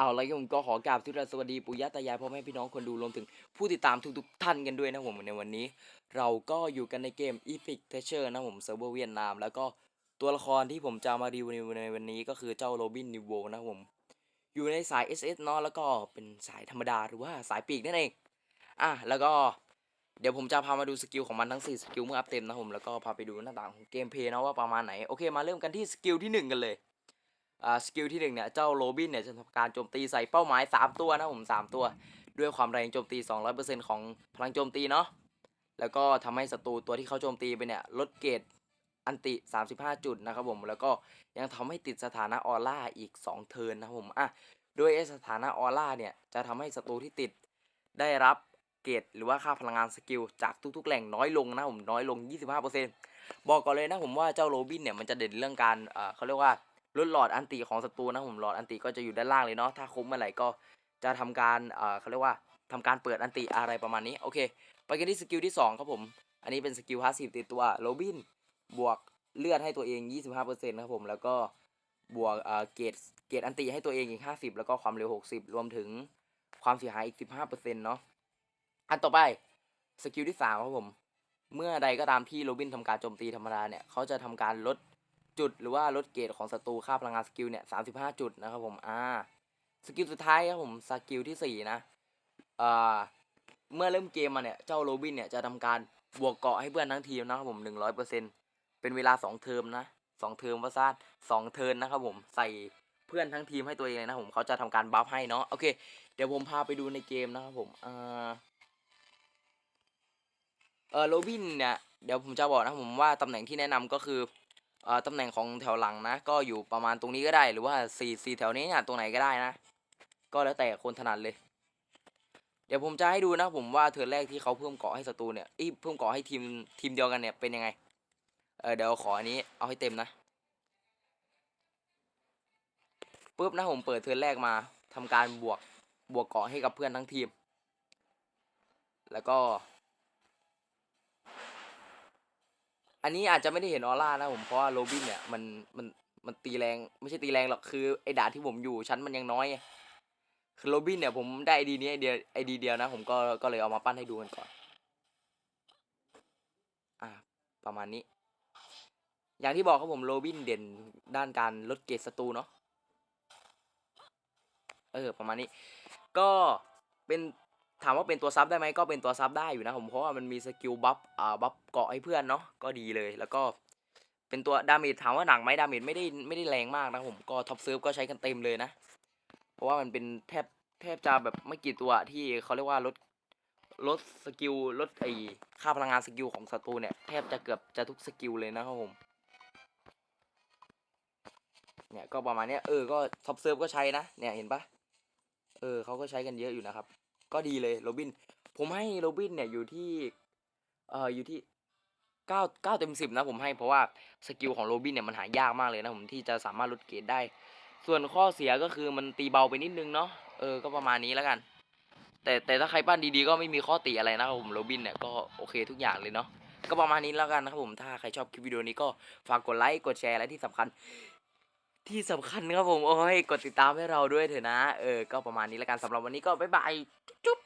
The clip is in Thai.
เอาแล้วผมก็ขอกราบทุกท่านสวัสดีปู่ย่าตายายพ่อแม่พี่น้องคนดูรวมถึงผู้ติดตามทุกๆท่านกันด้วยนะผมในวันนี้ เราก็อยู่กันในเกม Epic Treasure นะผมเซิร์ฟเวอร์เวียดนาม แล้วก็ตัวละครที่ผมจะมารีวิวในวันนี้ก็คือเจ้าโรบินนิวโวนะผม อยู่ในสาย SS เนาะแล้วก็เป็นสายธรรมดาหรือว่าสายปีกนั่นเองอะแล้วก็เดี๋ยวผมจะพามาดูสกิลของมันทั้ง 4 สกิลเมื่ออัพเต็มนะผมแล้วก็พาไปดูหน้าต่างของเกมเพลย์นะว่าประมาณไหนโอเคมาเริ่มกันที่สกิลที่ 1 กันเลย สกิลที่หนึ่งเนี่ยเจ้าโรบินเนี่ยจะทำการโจมตีใส่เป้าหมาย 3 ตัวนะผม 3 ตัว ด้วยความแรงโจมตี 200%ของพลังโจมตีเนาะแล้วก็ทำให้ศัตรูตัวที่เขาโจมตีไปเนี่ยลดเกรดอันติ 35 จุดนะครับผม แล้วก็ยังทำให้ติดสถานะออร่าอีก 2 เทิร์นนะครับผมอะดยไอ้สถานะออร่าเนี่ยจะทำให้ศัตรูที่ติดได้รับเกรดหรือว่าค่าพลังงานสกิลจากทุกๆ แหล่งน้อยลงนะผมน้อยลง 25%บอกก่อนเลยนะผมว่าเจ้าโรบินเนี่ยมันจะเด่นเรื่องการอ่อเขาเรียกว่า ลดหลอดอันติของศัตรูนะผมหลอดอันติก็จะอยู่ด้านล่างเลยเนาะถ้าคุ้มเมื่อไหร่ก็จะทำการเอ่อเขาเรียกว่าทำการเปิดอันติอะไรประมาณนี้โอเคไปกันที่สกิลที่สองครับผม อันนี้เป็นสกิลพาสซีฟติดตัวโรบินบวกเลือดให้ตัวเอง 25%นะครับผมแล้วก็บวกเอ่อเกรดเกรดอันติให้ตัวเองอีก 50 แล้วก็ความเร็ว 60 รวมถึงความเสียหายอีก 15%เนาะอันต่อไปสกิลที่สามครับผม เมื่อใดก็ตามที่โรบินทำการโจมตีธรรมดาเนี่ยเขาจะทำการลด จุดหรือว่าลดเกรดของศัตรูค่าพลังงานสกิลเนี่ยสาจุดนะครับผมอ่าสกิลสุดท้ายครับผมสกิลที่สี่นะเอ่าเมื่อเริ่มเกมมาเนี่ยเจ้าโรบินเนี่ยจะทำการบวกเกาะให้เพื่อนทั้งทีมนะครับผมหนึ่งร้อยเปอร์เซ็นเป็นเวลาสองเทอมนะสองเทอมว่าซ่าสองเทิร์นนะครับผมใส่เพื่อนทั้งทีมให้ตัวเองเลยนะผมเขาจะทำการบัฟให้เนาะโอเค เดี๋ยวผมพาไปดูในเกมนะครับผมอ่าเออโรบินเนี่ยเดี๋ยวผมจะบอกนะผมว่าตำแหน่งที่แนะนำก็คือ ตำแหน่งของแถวหลังนะ ก็อยู่ประมาณตรงนี้ก็ได้ หรือว่าสี่สี่แถวนี้เนี่ยตรงไหนก็ได้นะ ก็แล้วแต่คนถนัดเลย เดี๋ยวผมจะให้ดูนะผมว่าเทิร์นแรกที่เขาเพิ่มเกาะให้ศัตรูเนี่ยอีเพิ่มเกาะให้ทีมทีมเดียวกันเนี่ยเป็นยังไง เออเดี๋ยวขออันนี้เอาให้เต็มนะปุ๊บนะผมเปิดเทิร์นแรกมาทำการบวกบวกเกาะให้กับเพื่อนทั้งทีม แล้วก็ อันนี้อาจจะไม่ได้เห็นออร่านะผมเพราะว่าโรบินเนี่ยมันมันมันตีแรงไม่ใช่ตีแรงหรอกคือไอ้ดาบที่ผมอยู่ชั้นมันยังน้อยคือโรบินเนี่ยผมได้ไอดีนี้ไอเดียไอดีเดียวนะ ผมก็ก็เลยเอามาปั้นให้ดูกันก่อน อ่า ประมาณนี้ อย่างที่บอกครับผมโรบินเด่นด้านการลดเกรดศัตรูเนาะเออประมาณนี้ ก็เป็น ถามว่าเป็นตัวซับได้ไหมก็เป็นตัวซับได้อยู่นะผมเพราะว่ามันมีสกิลบัฟอ่าบัฟเกาะให้เพื่อนเนาะก็ดีเลยแล้วก็เป็นตัวดาเมจถามว่าหนักไหมดาเมจไม่ได้ไม่ได้แรงมากนะผมก็ท็อปเซิร์ฟก็ใช้กันเต็มเลยนะ เพราะว่ามันเป็นแทบแทบจะแบบไม่กี่ตัวที่เขาเรียกว่าลดลดสกิลลดไอค่าพลังงานสกิลของศัตรูเนี่ยแทบจะเกือบจะทุกสกิลเลยนะครับผมเนี่ยก็ประมาณเนี้ยเออก็ท็อปเซิร์ฟก็ใช้นะเนี่ยเห็นปะเออเขาก็ใช้กันเยอะอยู่นะครับ ก็ดีเลยโรบิน ผมให้โรบินเนี่ยอยู่ที่ เอ่ออยู่ที่เก้าเก้าเต็มสิบนะผมให้เพราะว่าสกิลของโรบินเนี่ยมันหายากมากเลยนะผมที่จะสามารถลดเกรดได้ ส่วนข้อเสียก็คือมันตีเบาไปนิดนึงเนาะเออก็ประมาณนี้แล้วกัน แต่แต่ถ้าใครปั้นดีๆก็ไม่มีข้อติอะไรนะครับผมโรบินเนี่ยก็โอเคทุกอย่างเลยเนาะก็ประมาณนี้แล้วกันนะครับผมถ้าใครชอบคลิปวิดีโอนี้ก็ฝากกดไลค์กดแชร์และที่สำคัญ ที่สำคัญครับผม โอ้ย กดติดตามให้เราด้วยเถอะนะ เออ ก็ประมาณนี้แล้วกันสำหรับวันนี้ก็บ๊ายบาย จุ๊บ